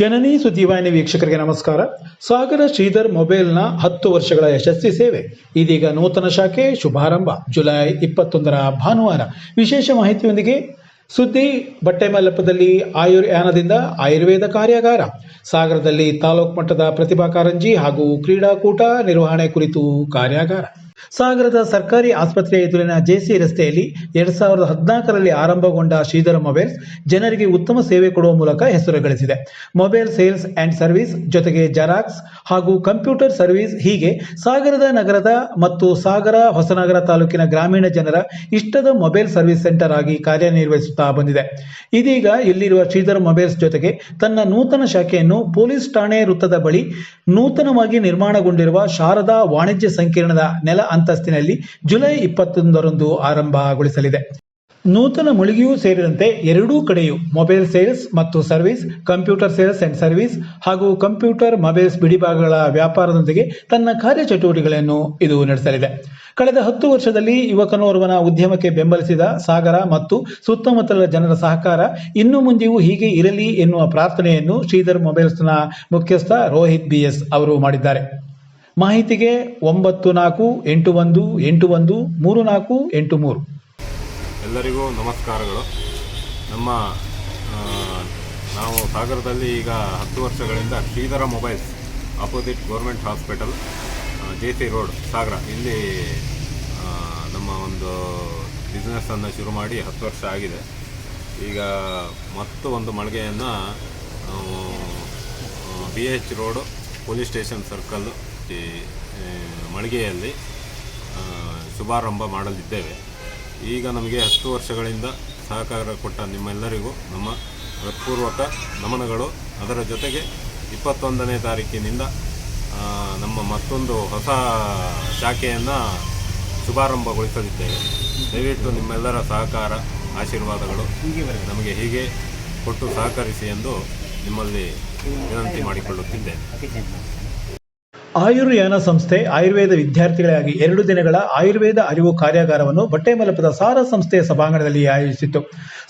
ಜನನಿ ಸುದ್ದಿವಾಹಿನಿ ವೀಕ್ಷಕರಿಗೆ ನಮಸ್ಕಾರ. ಸಾಗರ ಶ್ರೀಧರ್ ಮೊಬೈಲ್ನ ಹತ್ತು ವರ್ಷಗಳ ಯಶಸ್ವಿ ಸೇವೆ. ಇದೀಗ ನೂತನ ಶಾಖೆ ಶುಭಾರಂಭ. ಜುಲೈ ಇಪ್ಪತ್ತೊಂದರ ಭಾನುವಾರ. ವಿಶೇಷ ಮಾಹಿತಿಯೊಂದಿಗೆ ಸುದ್ದಿ ಬಟ್ಟೆ ಮಲ್ಲಪ್ಪದಲ್ಲಿ ಆಯುರ್ಯಾನದಿಂದ ಆಯುರ್ವೇದ ಕಾರ್ಯಾಗಾರ. ಸಾಗರದಲ್ಲಿ ತಾಲೂಕು ಮಟ್ಟದ ಪ್ರತಿಭಾ ಕಾರಂಜಿ ಹಾಗೂ ಕ್ರೀಡಾಕೂಟ ನಿರ್ವಹಣೆ ಕುರಿತು ಕಾರ್ಯಾಗಾರ. ಸಾಗರದ ಸರ್ಕಾರಿ ಆಸ್ಪತ್ರೆ ಎದುರಿನ ಜೆಸಿ ರಸ್ತೆಯಲ್ಲಿ ಎರಡ್ ಸಾವಿರದ ಹದಿನಾಲ್ಕರಲ್ಲಿ ಆರಂಭಗೊಂಡ ಶ್ರೀಧರ ಮೊಬೈಲ್ಸ್ ಜನರಿಗೆ ಉತ್ತಮ ಸೇವೆ ಕೊಡುವ ಮೂಲಕ ಹೆಸರು ಗಳಿಸಿದೆ ಮೊಬೈಲ್ ಸೇಲ್ಸ್ ಅಂಡ್ ಸರ್ವಿಸ್ ಜೊತೆಗೆ ಜೆರಾಕ್ಸ್ ಹಾಗೂ ಕಂಪ್ಯೂಟರ್ ಸರ್ವಿಸ್ ಹೀಗೆ ಸಾಗರದ ನಗರದ ಮತ್ತು ಸಾಗರ ಹೊಸನಗರ ತಾಲೂಕಿನ ಗ್ರಾಮೀಣ ಜನರ ಇಷ್ಟದ ಮೊಬೈಲ್ ಸರ್ವಿಸ್ ಸೆಂಟರ್ ಆಗಿ ಕಾರ್ಯನಿರ್ವಹಿಸುತ್ತಾ ಬಂದಿದೆ. ಇದೀಗ ಇಲ್ಲಿರುವ ಶ್ರೀಧರ ಮೊಬೈಲ್ಸ್ ಜೊತೆಗೆ ತನ್ನ ನೂತನ ಶಾಖೆಯನ್ನು ಪೊಲೀಸ್ ಠಾಣೆ ವೃತ್ತದ ಬಳಿ ನೂತನವಾಗಿ ನಿರ್ಮಾಣಗೊಂಡಿರುವ ಶಾರದಾ ವಾಣಿಜ್ಯ ಸಂಕೀರ್ಣದ ನೆಲ ಅಂತಸ್ತಿನಲ್ಲಿ ಜುಲೈ ಇಪ್ಪತ್ತೊಂದರಂದು ಆರಂಭಗೊಳಿಸಲಿದೆ. ನೂತನ ಮುಳುಗಿಯೂ ಸೇರಿದಂತೆ ಎರಡೂ ಕಡೆಯೂ ಮೊಬೈಲ್ ಸೇಲ್ಸ್ ಮತ್ತು service, computer sales and service ಹಾಗೂ ಕಂಪ್ಯೂಟರ್ ಮೊಬೈಲ್ಸ್ ಬಿಡಿಭಾಗಗಳ ವ್ಯಾಪಾರದೊಂದಿಗೆ ತನ್ನ ಕಾರ್ಯಚಟುವಟಿಕೆಗಳನ್ನು ಇದು ನಡೆಸಲಿದೆ. ಕಳೆದ ಹತ್ತು ವರ್ಷದಲ್ಲಿ ಯುವಕನೋರ್ವನ ಉದ್ಯಮಕ್ಕೆ ಬೆಂಬಲಿಸಿದ ಸಾಗರ ಮತ್ತು ಸುತ್ತಮುತ್ತಲ ಜನರ ಸಹಕಾರ ಇನ್ನು ಮುಂದೆಯೂ ಹೀಗೆ ಇರಲಿ ಎನ್ನುವ ಪ್ರಾರ್ಥನೆಯನ್ನು ಶ್ರೀಧರ್ ಮೊಬೈಲ್ಸ್ನ ಮುಖ್ಯಸ್ಥ ರೋಹಿತ್ ಬಿಎಸ್ ಅವರು ಮಾಡಿದ್ದಾರೆ. ಮಾಹಿತಿಗೆ ಒಂಬತ್ತು ನಾಲ್ಕು ಎಂಟು ಒಂದು ಎಂಟು ಒಂದು ಮೂರು ನಾಲ್ಕು ಎಂಟು ಮೂರು. ಎಲ್ಲರಿಗೂ ನಮಸ್ಕಾರಗಳು. ನಮ್ಮ ನಾವು ಸಾಗರದಲ್ಲಿ ಈಗ ಹತ್ತು ವರ್ಷಗಳಿಂದ Shridhara mobiles opposite government hospital J C road, Sagara. ಇಲ್ಲಿ ನಮ್ಮ ಒಂದು ಬಿಸ್ನೆಸ್ಸನ್ನು ಶುರು ಮಾಡಿ ಹತ್ತು ವರ್ಷ ಆಗಿದೆ. ಈಗ ಮತ್ತು ಒಂದು ಮಳಿಗೆಯನ್ನು B H road, police station circle ಈ ಮಳಿಗೆಯಲ್ಲಿ ಶುಭಾರಂಭ ಮಾಡಲಿದ್ದೇವೆ. ಈಗ ನಮಗೆ ಹತ್ತು ವರ್ಷಗಳಿಂದ ಸಹಕಾರ ಕೊಟ್ಟ ನಿಮ್ಮೆಲ್ಲರಿಗೂ ನಮ್ಮ ಹೃತ್ಪೂರ್ವಕ ನಮನಗಳು. ಅದರ ಜೊತೆಗೆ ಇಪ್ಪತ್ತೊಂದನೇ ತಾರೀಕಿನಿಂದ ನಮ್ಮ ಮತ್ತೊಂದು ಹೊಸ ಶಾಖೆಯನ್ನು ಶುಭಾರಂಭಗೊಳಿಸಲಿದ್ದೇವೆ. ದಯವಿಟ್ಟು ನಿಮ್ಮೆಲ್ಲರ ಸಹಕಾರ, ಆಶೀರ್ವಾದಗಳು ನಮಗೆ ಹೀಗೆ ಕೊಟ್ಟು ಸಹಕರಿಸಿ ಎಂದು ನಿಮ್ಮಲ್ಲಿ ವಿನಂತಿ ಮಾಡಿಕೊಳ್ಳುತ್ತಿದ್ದೇನೆ. ಆಯುರ್ಯಾನ ಸಂಸ್ಥೆ ಆಯುರ್ವೇದ ವಿದ್ಯಾರ್ಥಿಗಳಿಗಾಗಿ ಎರಡು ದಿನಗಳ ಆಯುರ್ವೇದ ಅರಿವು ಕಾರ್ಯಾಗಾರವನ್ನು ಬಟ್ಟೆಮಲಪದ ಸಾರ ಸಂಸ್ಥೆಯ ಸಭಾಂಗಣದಲ್ಲಿ ಆಯೋಜಿಸಿತ್ತು.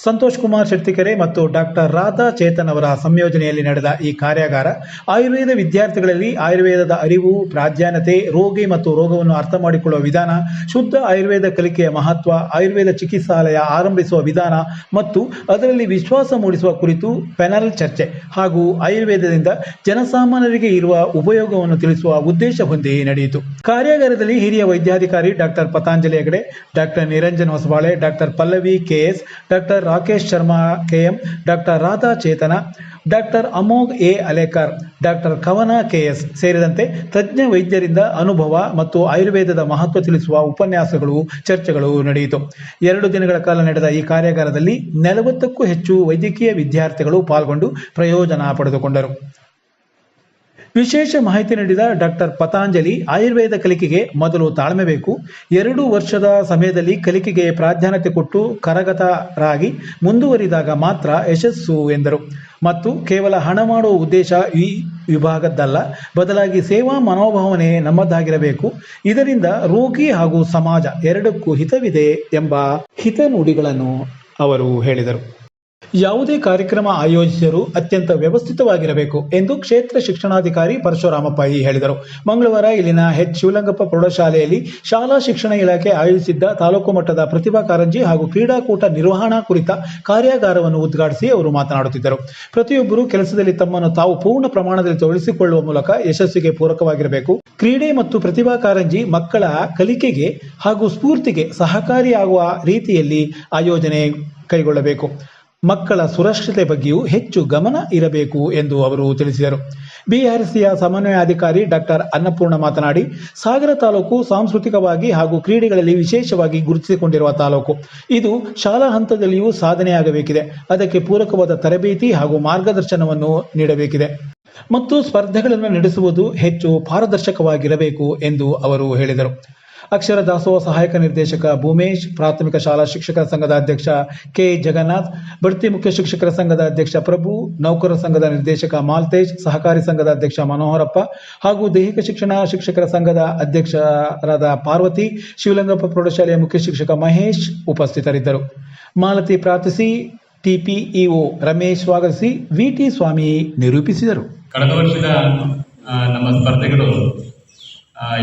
ಸಂತೋಷ್ ಕುಮಾರ್ ಶೆಟ್ಟಿಕೆರೆ ಮತ್ತು ಡಾಕ್ಟರ್ ರಾಧಾ ಚೇತನ್ ಅವರ ಸಂಯೋಜನೆಯಲ್ಲಿ ನಡೆದ ಈ ಕಾರ್ಯಾಗಾರ ಆಯುರ್ವೇದ ವಿದ್ಯಾರ್ಥಿಗಳಲ್ಲಿ ಆಯುರ್ವೇದದ ಅರಿವು, ಪ್ರಾಧಾನ್ಯತೆ, ರೋಗಿ ಮತ್ತು ರೋಗವನ್ನು ಅರ್ಥ ಮಾಡಿಕೊಳ್ಳುವ ವಿಧಾನ, ಶುದ್ಧ ಆಯುರ್ವೇದ ಕಲಿಕೆಯ ಮಹತ್ವ, ಆಯುರ್ವೇದ ಚಿಕಿತ್ಸಾಲಯ ಆರಂಭಿಸುವ ವಿಧಾನ ಮತ್ತು ಅದರಲ್ಲಿ ವಿಶ್ವಾಸ ಮೂಡಿಸುವ ಕುರಿತು ಪ್ಯಾನಲ್ ಚರ್ಚೆ ಹಾಗೂ ಆಯುರ್ವೇದದಿಂದ ಜನಸಾಮಾನ್ಯರಿಗೆ ಇರುವ ಉಪಯೋಗವನ್ನು ತಿಳಿಸುವ ಉದ್ದೇಶ ಹೊಂದಿ ನಡೆಯಿತು. ಕಾರ್ಯಾಗಾರದಲ್ಲಿ ಹಿರಿಯ ವೈದ್ಯಾಧಿಕಾರಿ doctor Patanjali Hegde, doctor Niranjan Hosabale, doctor Pallavi KS doctor Rakesh Sharma, KM doctor Radha Chetana, doctor Amogh A Alekar, doctor Kavana KS ಸೇರಿದಂತೆ ತಜ್ಞ ವೈದ್ಯರಿಂದ ಅನುಭವ ಮತ್ತು ಆಯುರ್ವೇದದ ಮಹತ್ವ ತಿಳಿಸುವ ಉಪನ್ಯಾಸಗಳು, ಚರ್ಚೆಗಳು ನಡೆಯಿತು. ಎರಡು ದಿನಗಳ ಕಾಲ ನಡೆದ ಈ ಕಾರ್ಯಾಗಾರದಲ್ಲಿ ನಲವತ್ತಕ್ಕೂ ಹೆಚ್ಚು ವೈದ್ಯಕೀಯ ವಿದ್ಯಾರ್ಥಿಗಳು ಪಾಲ್ಗೊಂಡು ಪ್ರಯೋಜನ ಪಡೆದುಕೊಂಡರು. ವಿಶೇಷ ಮಾಹಿತಿ ನೀಡಿದ ಡಾಕ್ಟರ್ ಪತಾಂಜಲಿ ಆಯುರ್ವೇದ ಕಲಿಕೆಗೆ ಮೊದಲು ತಾಳ್ಮೆ ಬೇಕು. ಎರಡು ವರ್ಷದ ಸಮಯದಲ್ಲಿ ಕಲಿಕೆಗೆ ಪ್ರಾಧಾನ್ಯತೆ ಕೊಟ್ಟು ಕರಗತರಾಗಿ ಮುಂದುವರಿದಾಗ ಮಾತ್ರ ಯಶಸ್ಸು ಎಂದರು. ಮತ್ತು ಕೇವಲ ಹಣ ಮಾಡುವ ಉದ್ದೇಶ ಈ ವಿಭಾಗದ್ದಲ್ಲ. ಬದಲಾಗಿ ಸೇವಾ ಮನೋಭಾವನೆ ನಮ್ಮದಾಗಿರಬೇಕು. ಇದರಿಂದ ರೋಗಿ ಹಾಗೂ ಸಮಾಜ ಎರಡಕ್ಕೂ ಹಿತವಿದೆ ಎಂಬ ಹಿತ ನುಡಿಗಳನ್ನು ಅವರು ಹೇಳಿದರು. ಯಾವುದೇ ಕಾರ್ಯಕ್ರಮ ಆಯೋಜಿಸಿದರೂ ಅತ್ಯಂತ ವ್ಯವಸ್ಥಿತವಾಗಿರಬೇಕು ಎಂದು ಕ್ಷೇತ್ರ ಶಿಕ್ಷಣಾಧಿಕಾರಿ ಪರಶುರಾಮಪ್ಪ ಈ ಹೇಳಿದರು. ಮಂಗಳವಾರ ಇಲ್ಲಿನ ಹೆಚ್. ಶಿವಲಿಂಗಪ್ಪ ಪ್ರೌಢಶಾಲೆಯಲ್ಲಿ ಶಾಲಾ ಶಿಕ್ಷಣ ಇಲಾಖೆ ಆಯೋಜಿಸಿದ್ದ ತಾಲೂಕು ಮಟ್ಟದ ಪ್ರತಿಭಾ ಕಾರಂಜಿ ಹಾಗೂ ಕ್ರೀಡಾಕೂಟ ನಿರ್ವಹಣಾ ಕುರಿತ ಕಾರ್ಯಾಗಾರವನ್ನು ಉದ್ಘಾಟಿಸಿ ಅವರು ಮಾತನಾಡುತ್ತಿದ್ದರು. ಪ್ರತಿಯೊಬ್ಬರು ಕೆಲಸದಲ್ಲಿ ತಮ್ಮನ್ನು ತಾವು ಪೂರ್ಣ ಪ್ರಮಾಣದಲ್ಲಿ ತೊಡಗಿಸಿಕೊಳ್ಳುವ ಮೂಲಕ ಯಶಸ್ಸಿಗೆ ಪೂರಕವಾಗಿರಬೇಕು. ಕ್ರೀಡೆ ಮತ್ತು ಪ್ರತಿಭಾ ಕಾರಂಜಿ ಮಕ್ಕಳ ಕಲಿಕೆಗೆ ಹಾಗೂ ಸ್ಫೂರ್ತಿಗೆ ಸಹಕಾರಿಯಾಗುವ ರೀತಿಯಲ್ಲಿ ಆಯೋಜನೆ ಕೈಗೊಳ್ಳಬೇಕು. ಮಕ್ಕಳ ಸುರಕ್ಷತೆ ಬಗ್ಗೆಯೂ ಹೆಚ್ಚು ಗಮನ ಇರಬೇಕು ಎಂದು ಅವರು ತಿಳಿಸಿದರು. ಬಿಆರ್ಸಿಯ ಸಮನ್ವಯಾಧಿಕಾರಿ ಡಾಕ್ಟರ್ ಅನ್ನಪೂರ್ಣ ಮಾತನಾಡಿ, ಸಾಗರ ತಾಲೂಕು ಸಾಂಸ್ಕೃತಿಕವಾಗಿ ಹಾಗೂ ಕ್ರೀಡೆಗಳಲ್ಲಿ ವಿಶೇಷವಾಗಿ ಗುರುತಿಸಿಕೊಂಡಿರುವ ತಾಲೂಕು. ಇದು ಶಾಲಾ ಹಂತದಲ್ಲಿಯೂ ಸಾಧನೆಯಾಗಬೇಕಿದೆ. ಅದಕ್ಕೆ ಪೂರಕವಾದ ತರಬೇತಿ ಹಾಗೂ ಮಾರ್ಗದರ್ಶನವನ್ನು ನೀಡಬೇಕಿದೆ. ಮತ್ತು ಸ್ಪರ್ಧೆಗಳನ್ನು ನಡೆಸುವುದು ಹೆಚ್ಚು ಪಾರದರ್ಶಕವಾಗಿರಬೇಕು ಎಂದು ಅವರು ಹೇಳಿದರು. ಅಕ್ಷರ ದಾಸೋಹ ಸಹಾಯಕ ನಿರ್ದೇಶಕ ಭೂಮೇಶ್, ಪ್ರಾಥಮಿಕ ಶಾಲಾ ಶಿಕ್ಷಕರ ಸಂಘದ ಅಧ್ಯಕ್ಷ ಕೆ. ಜಗನ್ನಾಥ್, ಬಡ್ತಿ ಮುಖ್ಯ ಶಿಕ್ಷಕರ ಸಂಘದ ಅಧ್ಯಕ್ಷ ಪ್ರಭು ನೌಕರರ ಸಂಘದ ನಿರ್ದೇಶಕ ಮಾಲ್ತೇಶ್, ಸಹಕಾರಿ ಸಂಘದ ಅಧ್ಯಕ್ಷ ಮನೋಹರಪ್ಪ ಹಾಗೂ ದೈಹಿಕ ಶಿಕ್ಷಣ ಶಿಕ್ಷಕರ ಸಂಘದ ಅಧ್ಯಕ್ಷರಾದ ಪಾರ್ವತಿ, ಶಿವಲಿಂಗಪ್ಪ ಪ್ರೌಢಶಾಲೆಯ ಮುಖ್ಯ ಶಿಕ್ಷಕ ಮಹೇಶ್ ಉಪಸ್ಥಿತರಿದ್ದರು. ಮಾಲತಿ ಪ್ರಾರ್ಥಿಸಿ ಟಿಪಿಇಒ ರಮೇಶ್ ಸ್ವಾಗತಿಸಿ ವಿಟಿ ಸ್ವಾಮಿ ನಿರೂಪಿಸಿದರು. ಕಳೆದ ವರ್ಷದ ನಮ್ಮ ಸ್ಪರ್ಧೆಗಳು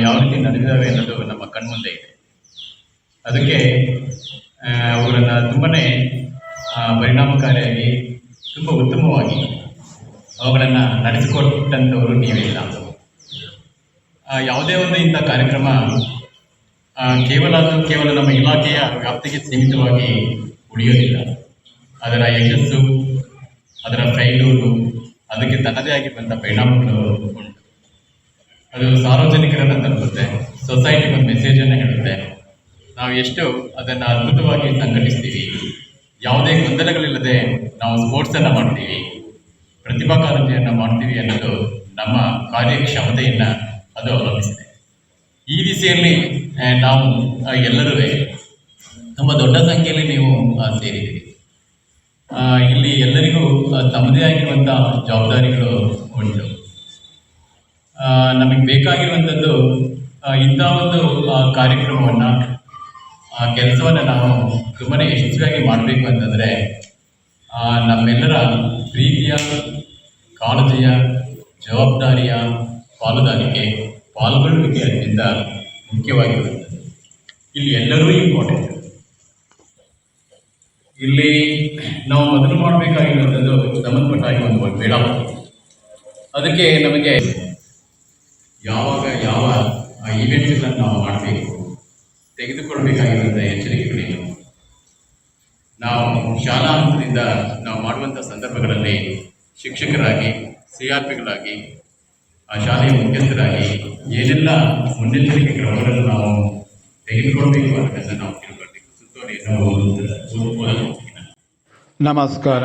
ಯಾವ ರೀತಿ ನಡೆದಿದ್ದಾವೆ ಅನ್ನೋದು ನಮ್ಮ ಕಣ್ಮುಂದೆ ಇದೆ. ಅದಕ್ಕೆ ಅವರನ್ನು ತುಂಬನೇ ಪರಿಣಾಮಕಾರಿಯಾಗಿ, ತುಂಬ ಉತ್ತಮವಾಗಿ ಅವುಗಳನ್ನು ನಡೆಸಿಕೊಟ್ಟಂಥವರು ಇಲ್ಲ. ಯಾವುದೇ ಒಂದು ಇಂಥ ಕಾರ್ಯಕ್ರಮ ಕೇವಲ ಅದು ಕೇವಲ ನಮ್ಮ ಇಲಾಖೆಯ ವ್ಯಾಪ್ತಿಗೆ ಸೀಮಿತವಾಗಿ ಉಳಿಯೋದಿಲ್ಲ. ಅದರ ಯಶಸ್ಸು, ಅದರ ಫೈಲೂರು, ಅದಕ್ಕೆ ತನ್ನದೇ ಆಗಿ ಬಂದ ಪರಿಣಾಮಗಳು ಉಂಟು ಅದು ಸಾರ್ವಜನಿಕರನ್ನು ತಲುಪುತ್ತೆ ಸೊಸೈಟಿಗೆ ಒಂದು ಮೆಸೇಜನ್ನು ಹೇಳುತ್ತೆ. ನಾವು ಎಷ್ಟು ಅದನ್ನು ಅದ್ಭುತವಾಗಿ ಸಂಘಟಿಸ್ತೀವಿ. ಯಾವುದೇ ಗೊಂದಲಗಳಿಲ್ಲದೆ ನಾವು ಸ್ಪೋರ್ಟ್ಸನ್ನು ಮಾಡ್ತೀವಿ. ಪ್ರತಿಭಾ ಕಾರಂಜಿಯನ್ನು ಮಾಡ್ತೀವಿ ಅನ್ನೋದು ನಮ್ಮ ಕಾರ್ಯಕ್ಷಮತೆಯನ್ನ ಅದು ಅವಲಂಬಿಸಿದೆ. ಈ ದಿಸೆಯಲ್ಲಿ ನಾವು ಎಲ್ಲರೂ ತುಂಬ ದೊಡ್ಡ ಸಂಖ್ಯೆಯಲ್ಲಿ ನೀವು ಸೇರಿದ್ದೀರಿ. ಇಲ್ಲಿ ಎಲ್ಲರಿಗೂ ತಮ್ಮದೇ ಆಗಿರುವಂಥ ಜವಾಬ್ದಾರಿಗಳು ಉಂಟು. ನಮಗೆ ಬೇಕಾಗಿರುವಂಥದ್ದು ಇಂಥ ಒಂದು ಕಾರ್ಯಕ್ರಮವನ್ನು ಕೆಲಸವನ್ನು ನಾವು ತುಂಬಾ ಯಶಸ್ವಿಯಾಗಿ ಮಾಡಬೇಕು ಅಂತಂದರೆ ನಮ್ಮೆಲ್ಲರ ಪ್ರೀತಿಯ, ಕಾಳಜಿಯ, ಜವಾಬ್ದಾರಿಯ ಪಾಲುದಾರಿಕೆ ಪಾಲ್ಗೊಳ್ಳುವಿಕೆ ಅತ್ಯಂತ ಮುಖ್ಯವಾಗಿರುತ್ತದೆ ಇಲ್ಲಿ ಎಲ್ಲರೂ ಇಂಪಾರ್ಟೆಂಟ್ ಇಲ್ಲಿ ನಾವು ಮೊದಲು ಮಾಡಬೇಕಾಗಿರುವಂಥದ್ದು ಸಂಬಂಧಪಟ್ಟಾಗಿ ಒಂದು ಬೇಡ ಅದಕ್ಕೆ ನಮಗೆ ಯಾವಾಗ ಯಾವ ಈವೆಂಟ್ಗಳನ್ನು ನಾವು ಮಾಡಬೇಕು ತೆಗೆದುಕೊಳ್ಬೇಕಾಗಿರುವಂಥ ಎಚ್ಚರಿಕೆಗಳೇನು ನಾವು ಶಾಲಾ ಹಂತದಿಂದ ನಾವು ಮಾಡುವಂಥ ಸಂದರ್ಭಗಳಲ್ಲಿ ಶಿಕ್ಷಕರಾಗಿ ಸಿ ಆರ್ ಪಿಗಳಾಗಿ ಆ ಶಾಲೆಯ ಮುಖ್ಯಸ್ಥರಾಗಿ ಏನೆಲ್ಲ ಮುನ್ನೆಚ್ಚರಿಕೆ ಕ್ರಮಗಳನ್ನು ನಾವು ತೆಗೆದುಕೊಳ್ಬೇಕು ಅನ್ನೋದನ್ನು ನಾವು ತಿಳ್ಕೊಳ್ಬೇಕು ಸುತ್ತೋಲೆಯನ್ನು ನಮಸ್ಕಾರ.